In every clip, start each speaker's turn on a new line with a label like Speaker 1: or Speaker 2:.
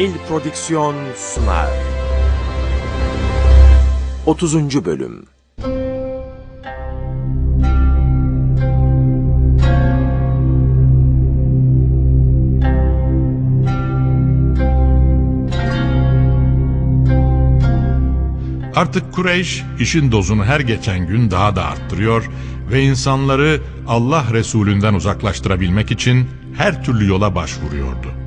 Speaker 1: Nil Prodüksiyon sunar. 30. Bölüm
Speaker 2: Artık Kureyş işin dozunu her geçen gün daha da arttırıyor ve insanları Allah Resulünden uzaklaştırabilmek için her türlü yola başvuruyordu.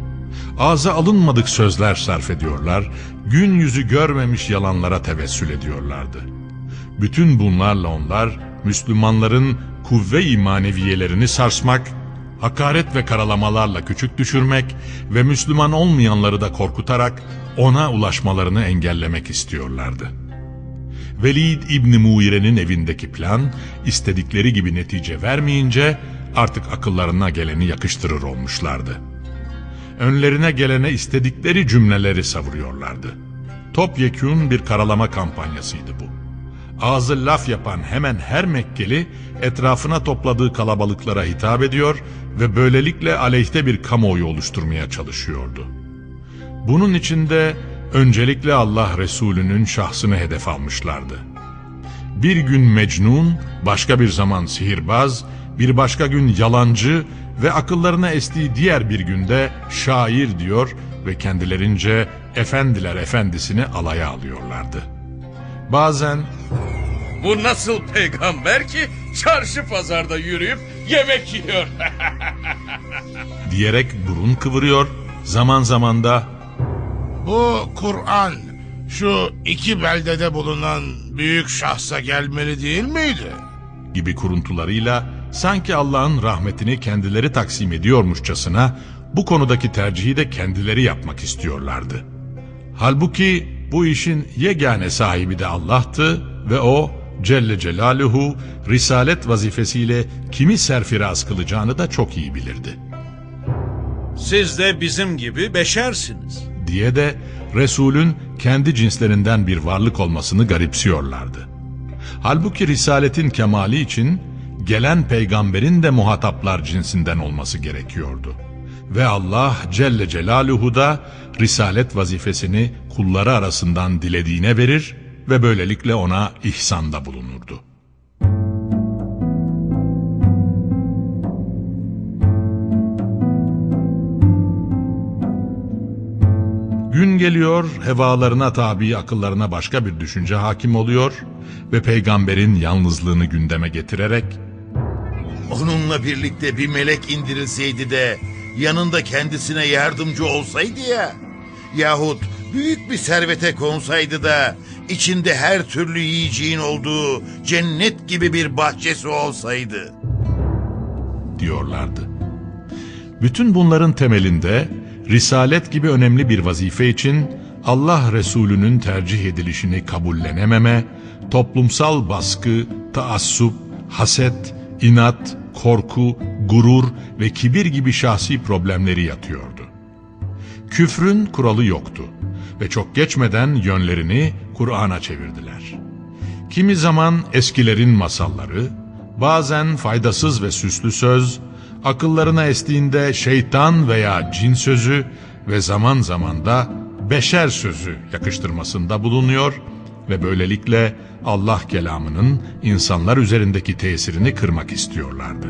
Speaker 2: Ağza alınmadık sözler sarf ediyorlar, gün yüzü görmemiş yalanlara tevessül ediyorlardı. Bütün bunlarla onlar Müslümanların kuvve-i maneviyelerini sarsmak, hakaret ve karalamalarla küçük düşürmek ve Müslüman olmayanları da korkutarak ona ulaşmalarını engellemek istiyorlardı. Velid İbni Muire'nin evindeki plan istedikleri gibi netice vermeyince artık akıllarına geleni yakıştırır olmuşlardı. Önlerine gelene istedikleri cümleleri savuruyorlardı. Topyekün bir karalama kampanyasıydı bu. Ağzı laf yapan hemen her Mekkeli etrafına topladığı kalabalıklara hitap ediyor ve böylelikle aleyhte bir kamuoyu oluşturmaya çalışıyordu. Bunun içinde öncelikle Allah Resulü'nün şahsını hedef almışlardı. Bir gün Mecnun, başka bir zaman sihirbaz, bir başka gün yalancı ve akıllarına estiği diğer bir günde şair diyor ve kendilerince efendiler efendisini alaya alıyorlardı. Bazen
Speaker 3: Bu nasıl peygamber ki çarşı pazarda yürüyüp yemek yiyor?
Speaker 2: diyerek burun kıvırıyor, zaman zaman da
Speaker 4: Bu Kur'an şu iki beldede bulunan büyük şahsa gelmeli değil miydi?
Speaker 2: gibi kuruntularıyla sanki Allah'ın rahmetini kendileri taksim ediyormuşçasına bu konudaki tercihi de kendileri yapmak istiyorlardı. Halbuki bu işin yegane sahibi de Allah'tı ve o Celle Celaluhu risalet vazifesiyle kimi serfiraz kılacağını da çok iyi bilirdi.
Speaker 5: Siz de bizim gibi beşersiniz.
Speaker 2: diye de Resul'ün kendi cinslerinden bir varlık olmasını garipsiyorlardı. Halbuki risaletin kemali için gelen peygamberin de muhataplar cinsinden olması gerekiyordu. Ve Allah Celle Celaluhu da risalet vazifesini kulları arasından dilediğine verir ve böylelikle ona ihsanda bulunurdu. Gün geliyor, hevalarına tabi akıllarına başka bir düşünce hakim oluyor ve peygamberin yalnızlığını gündeme getirerek
Speaker 6: Onunla birlikte bir melek indirilseydi de yanında kendisine yardımcı olsaydı ya. Yahut büyük bir servete konsaydı da içinde her türlü yiyeceğin olduğu cennet gibi bir bahçesi olsaydı.
Speaker 2: diyorlardı. Bütün bunların temelinde risalet gibi önemli bir vazife için Allah Resulü'nün tercih edilişini kabullenememe, toplumsal baskı, taassup, haset, inat, korku, gurur ve kibir gibi şahsi problemleri yatıyordu. Küfrün kuralı yoktu ve çok geçmeden yönlerini Kur'an'a çevirdiler. Kimi zaman eskilerin masalları, bazen faydasız ve süslü söz, akıllarına estiğinde şeytan veya cin sözü ve zaman zaman da beşer sözü yakıştırmasında bulunuyor ve böylelikle Allah kelamının insanlar üzerindeki tesirini kırmak istiyorlardı.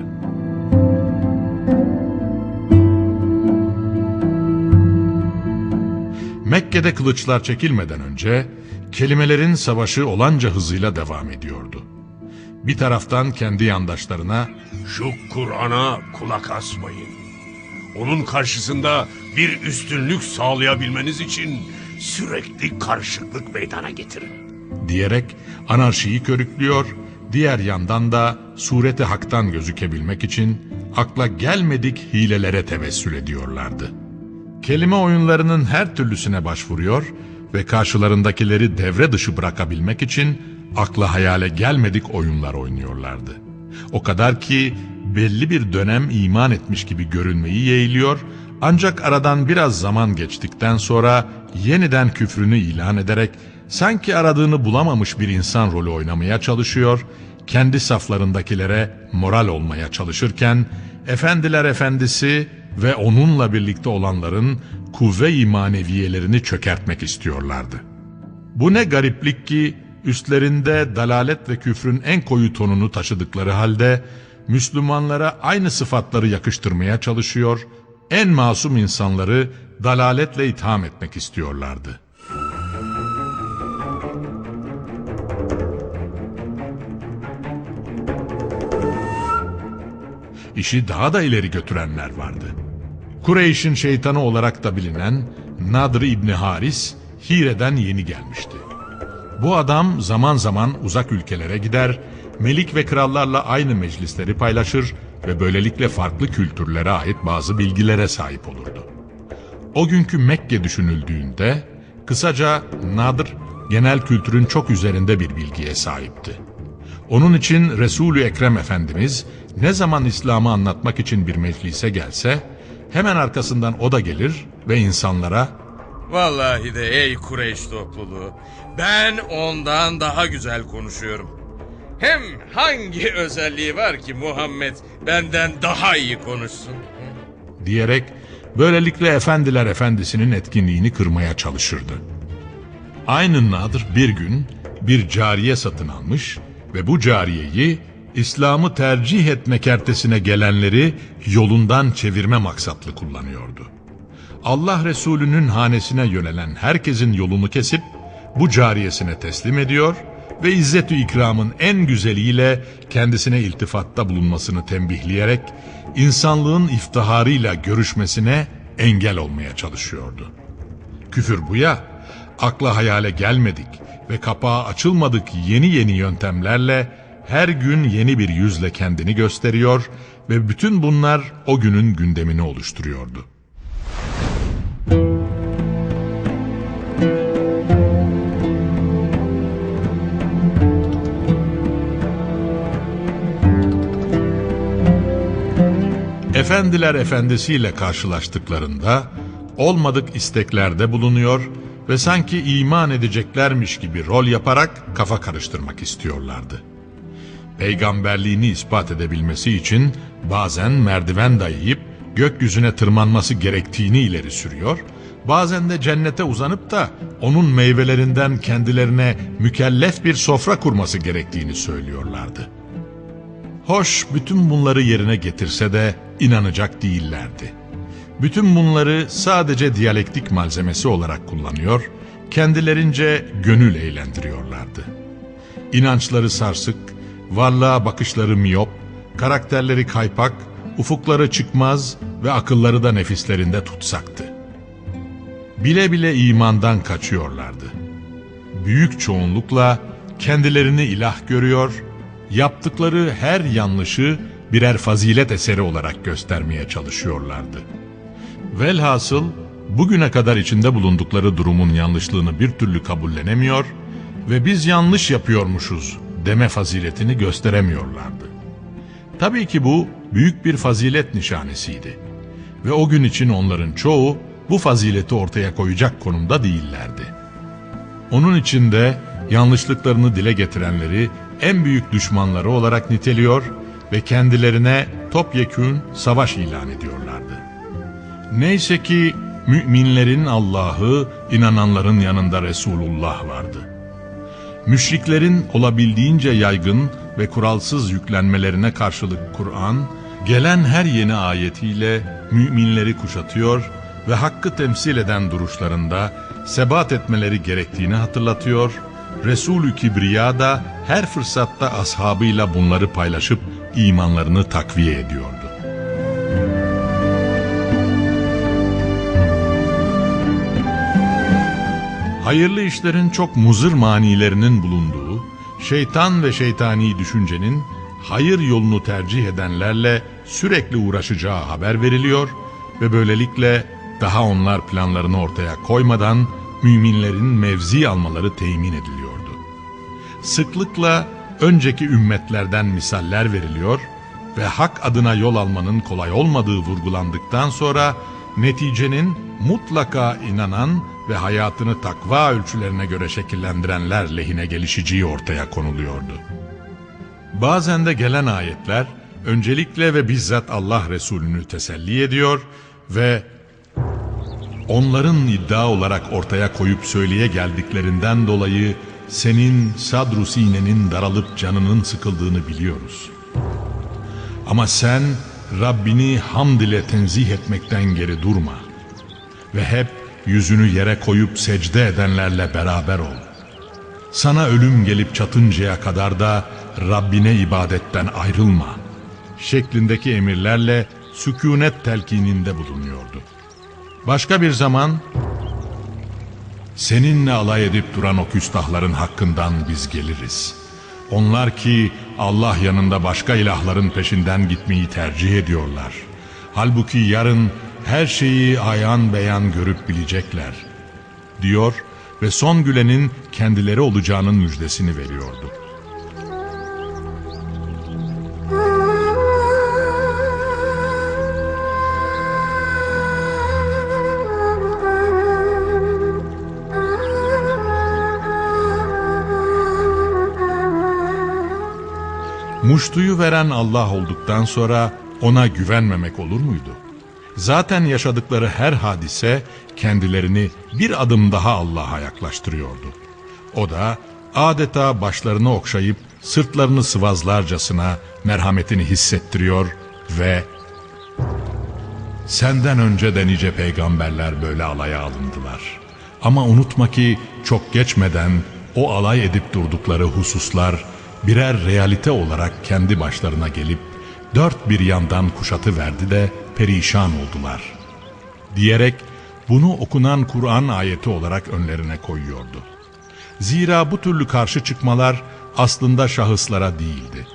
Speaker 2: Mekke'de kılıçlar çekilmeden önce kelimelerin savaşı olanca hızıyla devam ediyordu. Bir taraftan kendi yandaşlarına
Speaker 7: Şu Kur'an'a kulak asmayın. Onun karşısında bir üstünlük sağlayabilmeniz için sürekli karışıklık meydana getirin.
Speaker 2: diyerek anarşiyi körüklüyor, diğer yandan da sureti haktan gözükebilmek için akla gelmedik hilelere tevessül ediyorlardı. Kelime oyunlarının her türlüsüne başvuruyor ve karşılarındakileri devre dışı bırakabilmek için akla hayale gelmedik oyunlar oynuyorlardı. O kadar ki belli bir dönem iman etmiş gibi görünmeyi yeğliyor ancak aradan biraz zaman geçtikten sonra yeniden küfrünü ilan ederek sanki aradığını bulamamış bir insan rolü oynamaya çalışıyor, kendi saflarındakilere moral olmaya çalışırken efendiler efendisi ve onunla birlikte olanların kuvve-i maneviyelerini çökertmek istiyorlardı. Bu ne gariplik ki üstlerinde dalalet ve küfrün en koyu tonunu taşıdıkları halde Müslümanlara aynı sıfatları yakıştırmaya çalışıyor, en masum insanları dalaletle itham etmek istiyorlardı. İşi daha da ileri götürenler vardı. Kureyş'in şeytanı olarak da bilinen Nadr İbni Haris Hire'den yeni gelmişti. Bu adam zaman zaman uzak ülkelere gider, melik ve krallarla aynı meclisleri paylaşır ve böylelikle farklı kültürlere ait bazı bilgilere sahip olurdu. O günkü Mekke düşünüldüğünde kısaca Nadr genel kültürün çok üzerinde bir bilgiye sahipti. Onun için Resulü Ekrem Efendimiz ne zaman İslam'ı anlatmak için bir meclise gelse hemen arkasından o da gelir ve insanlara
Speaker 3: Vallahi de ey Kureyş topluluğu. Ben ondan daha güzel konuşuyorum. Hem hangi özelliği var ki Muhammed benden daha iyi konuşsun?
Speaker 2: diyerek böylelikle efendiler efendisinin etkinliğini kırmaya çalışırdı. Aynı Nadir bir gün bir cariye satın almış ve bu cariyeyi İslam'ı tercih etme kertesine gelenleri yolundan çevirme maksatlı kullanıyordu. Allah Resulü'nün hanesine yönelen herkesin yolunu kesip bu cariyesine teslim ediyor ve İzzet-ü İkram'ın en güzeliyle kendisine iltifatta bulunmasını tembihleyerek insanlığın iftiharıyla görüşmesine engel olmaya çalışıyordu. Küfür bu ya, akla hayale gelmedik ve kapağı açılmadık yeni yeni yöntemlerle her gün yeni bir yüzle kendini gösteriyor ve bütün bunlar o günün gündemini oluşturuyordu. Efendiler efendisiyle karşılaştıklarında olmadık isteklerde bulunuyor ve sanki iman edeceklermiş gibi rol yaparak kafa karıştırmak istiyorlardı. Peygamberliğini ispat edebilmesi için bazen merdiven dayayıp gökyüzüne tırmanması gerektiğini ileri sürüyor, bazen de cennete uzanıp da onun meyvelerinden kendilerine mükellef bir sofra kurması gerektiğini söylüyorlardı. Hoş bütün bunları yerine getirse de inanacak değillerdi. Bütün bunları sadece diyalektik malzemesi olarak kullanıyor, kendilerince gönül eğlendiriyorlardı. İnançları sarsık, varlığa bakışları miyop, karakterleri kaypak, ufukları çıkmaz ve akılları da nefislerinde tutsaktı. Bile bile imandan kaçıyorlardı. Büyük çoğunlukla kendilerini ilah görüyor, yaptıkları her yanlışı birer fazilet eseri olarak göstermeye çalışıyorlardı. Velhasıl bugüne kadar içinde bulundukları durumun yanlışlığını bir türlü kabullenemiyor ve biz yanlış yapıyormuşuz deme faziletini gösteremiyorlardı. Tabii ki bu büyük bir fazilet nişanesiydi. Ve o gün için onların çoğu bu fazileti ortaya koyacak konumda değillerdi. Onun için de yanlışlıklarını dile getirenleri en büyük düşmanları olarak niteliyor ve kendilerine topyekün savaş ilan ediyorlardı. Neyse ki müminlerin Allah'ı, inananların yanında Resulullah vardı. Müşriklerin olabildiğince yaygın ve kuralsız yüklenmelerine karşılık Kur'an, gelen her yeni ayetiyle müminleri kuşatıyor ve hakkı temsil eden duruşlarında sebat etmeleri gerektiğini hatırlatıyor, Resulü Kibriya da her fırsatta ashabıyla bunları paylaşıp imanlarını takviye ediyordu. Hayırlı işlerin çok muzır manilerinin bulunduğu, şeytan ve şeytani düşüncenin hayır yolunu tercih edenlerle sürekli uğraşacağı haber veriliyor ve böylelikle daha onlar planlarını ortaya koymadan müminlerin mevzi almaları temin ediliyordu. Sıklıkla önceki ümmetlerden misaller veriliyor ve hak adına yol almanın kolay olmadığı vurgulandıktan sonra neticenin mutlaka inanan ve hayatını takva ölçülerine göre şekillendirenler lehine gelişeceği ortaya konuluyordu. Bazen de gelen ayetler öncelikle ve bizzat Allah Resulü'nü teselli ediyor ve onların iddia olarak ortaya koyup söyleye geldiklerinden dolayı senin sadru sinenin daralıp canının sıkıldığını biliyoruz. Ama sen Rabbini hamd ile tenzih etmekten geri durma ve hep yüzünü yere koyup secde edenlerle beraber ol. Sana ölüm gelip çatıncaya kadar da Rabbine ibadetten ayrılma şeklindeki emirlerle sükunet telkininde bulunuyordu. Başka bir zaman seninle alay edip duran o küstahların hakkından biz geliriz. Onlar ki Allah yanında başka ilahların peşinden gitmeyi tercih ediyorlar. Halbuki yarın her şeyi ayan beyan görüp bilecekler. Diyor ve son gülenin kendileri olacağının müjdesini veriyordu. Muştuyu veren Allah olduktan sonra ona güvenmemek olur muydu? Zaten yaşadıkları her hadise kendilerini bir adım daha Allah'a yaklaştırıyordu. O da adeta başlarını okşayıp sırtlarını sıvazlarcasına merhametini hissettiriyor ve Senden önce de nice peygamberler böyle alaya alındılar. Ama unutma ki çok geçmeden o alay edip durdukları hususlar birer realite olarak kendi başlarına gelip dört bir yandan kuşatı verdi de perişan oldular. Diyerek bunu okunan Kur'an ayeti olarak önlerine koyuyordu. Zira bu türlü karşı çıkmalar aslında şahıslara değildi.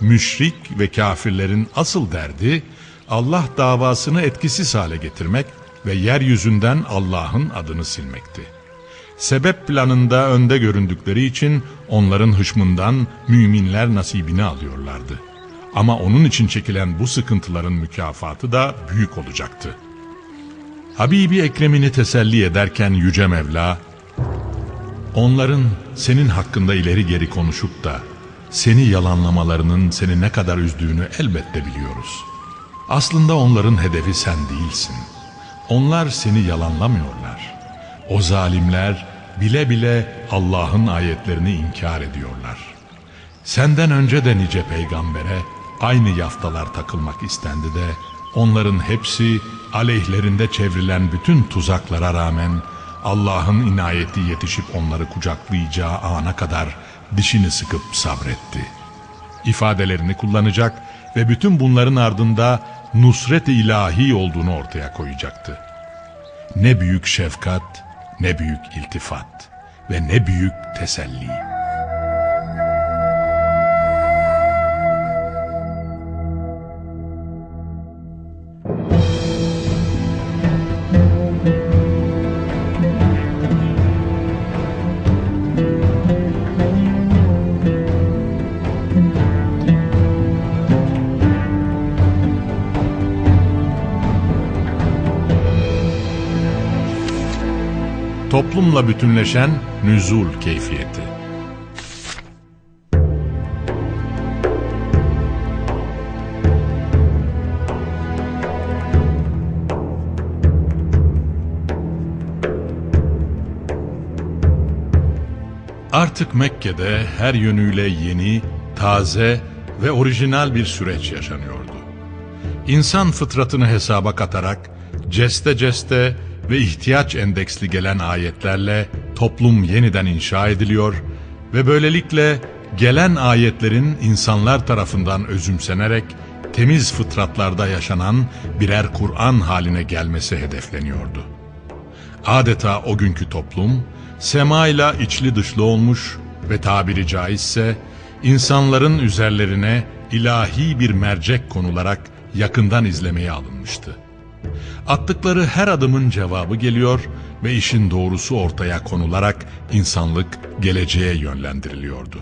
Speaker 2: Müşrik ve kafirlerin asıl derdi Allah davasını etkisiz hale getirmek ve yeryüzünden Allah'ın adını silmekti. Sebep planında önde göründükleri için onların hışmından müminler nasibini alıyorlardı. Ama onun için çekilen bu sıkıntıların mükafatı da büyük olacaktı. Habibi Ekrem'ini teselli ederken Yüce Mevla, onların senin hakkında ileri geri konuşup da seni yalanlamalarının seni ne kadar üzdüğünü elbette biliyoruz. Aslında onların hedefi sen değilsin. Onlar seni yalanlamıyorlar. O zalimler bile bile Allah'ın ayetlerini inkar ediyorlar. Senden önce de nice peygambere aynı yaftalar takılmak istendi de onların hepsi aleyhlerinde çevrilen bütün tuzaklara rağmen Allah'ın inayeti yetişip onları kucaklayacağı ana kadar dişini sıkıp sabretti. İfadelerini kullanacak ve bütün bunların ardında nusret-i ilahi olduğunu ortaya koyacaktı. Ne büyük şefkat, ne büyük iltifat ve ne büyük teselli. Toplumla bütünleşen nüzul keyfiyeti. Artık Mekke'de her yönüyle yeni, taze ve orijinal bir süreç yaşanıyordu. İnsan fıtratını hesaba katarak ceste ceste ve ihtiyaç endeksli gelen ayetlerle toplum yeniden inşa ediliyor ve böylelikle gelen ayetlerin insanlar tarafından özümsenerek temiz fıtratlarda yaşanan birer Kur'an haline gelmesi hedefleniyordu. Adeta o günkü toplum semayla içli dışlı olmuş ve tabiri caizse insanların üzerlerine ilahi bir mercek konularak yakından izlemeye alınmıştı. Attıkları her adımın cevabı geliyor ve işin doğrusu ortaya konularak insanlık geleceğe yönlendiriliyordu.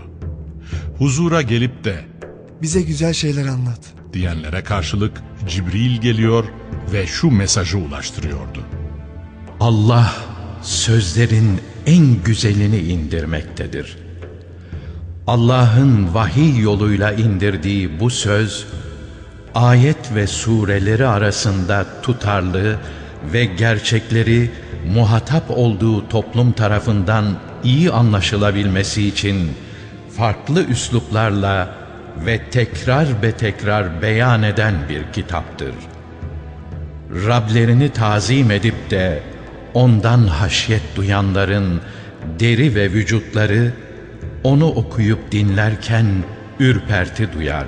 Speaker 2: Huzura gelip de
Speaker 8: Bize güzel şeyler anlat.
Speaker 2: diyenlere karşılık Cibril geliyor ve şu mesajı ulaştırıyordu.
Speaker 9: Allah sözlerin en güzelini indirmektedir. Allah'ın vahiy yoluyla indirdiği bu söz ayet ve sureleri arasında tutarlı ve gerçekleri muhatap olduğu toplum tarafından iyi anlaşılabilmesi için farklı üsluplarla ve tekrar be tekrar beyan eden bir kitaptır. Rablerini tazim edip de ondan haşyet duyanların deri ve vücutları onu okuyup dinlerken ürperti duyar.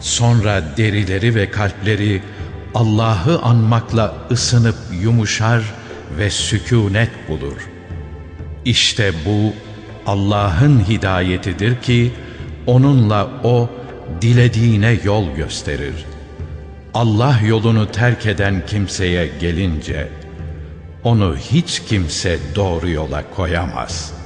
Speaker 9: Sonra derileri ve kalpleri Allah'ı anmakla ısınıp yumuşar ve sükûnet bulur. İşte bu Allah'ın hidayetidir ki onunla o dilediğine yol gösterir. Allah yolunu terk eden kimseye gelince onu hiç kimse doğru yola koyamaz.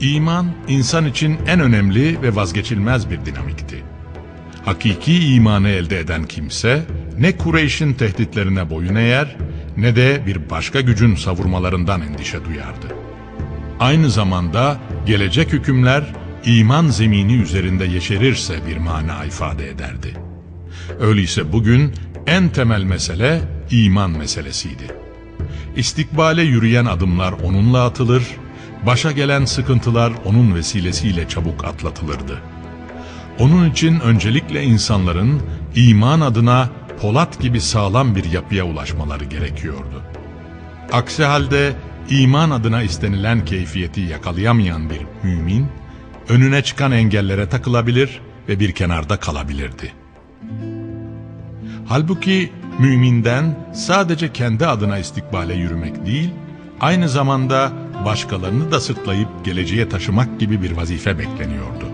Speaker 2: İman, insan için en önemli ve vazgeçilmez bir dinamikti. Hakiki imanı elde eden kimse, ne Kureyş'in tehditlerine boyun eğer, ne de bir başka gücün savurmalarından endişe duyardı. Aynı zamanda gelecek hükümler, iman zemini üzerinde yeşerirse bir mana ifade ederdi. Öyleyse bugün en temel mesele iman meselesiydi. İstikbale yürüyen adımlar onunla atılır, başa gelen sıkıntılar onun vesilesiyle çabuk atlatılırdı. Onun için öncelikle insanların iman adına Polat gibi sağlam bir yapıya ulaşmaları gerekiyordu. Aksi halde iman adına istenilen keyfiyeti yakalayamayan bir mümin, önüne çıkan engellere takılabilir ve bir kenarda kalabilirdi. Halbuki müminden sadece kendi adına istikbale yürümek değil, aynı zamanda başkalarını da sırtlayıp geleceğe taşımak gibi bir vazife bekleniyordu.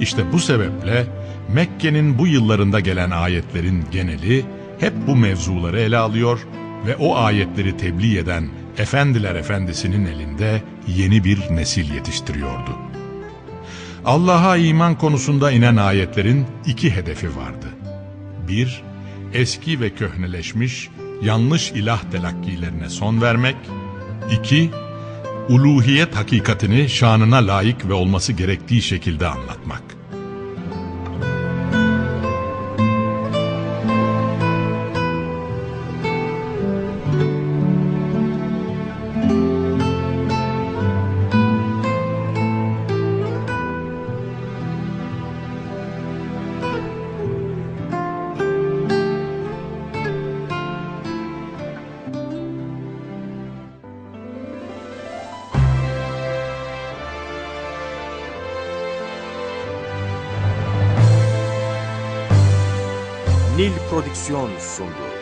Speaker 2: İşte bu sebeple Mekke'nin bu yıllarında gelen ayetlerin geneli hep bu mevzuları ele alıyor ve o ayetleri tebliğ eden Efendiler Efendisi'nin elinde yeni bir nesil yetiştiriyordu. Allah'a iman konusunda inen ayetlerin iki hedefi vardı. Bir, eski ve köhneleşmiş yanlış ilah telakkilerine son vermek. İki, uluhiyet hakikatini şanına layık ve olması gerektiği şekilde anlatmak.
Speaker 1: Adicción Sonoro.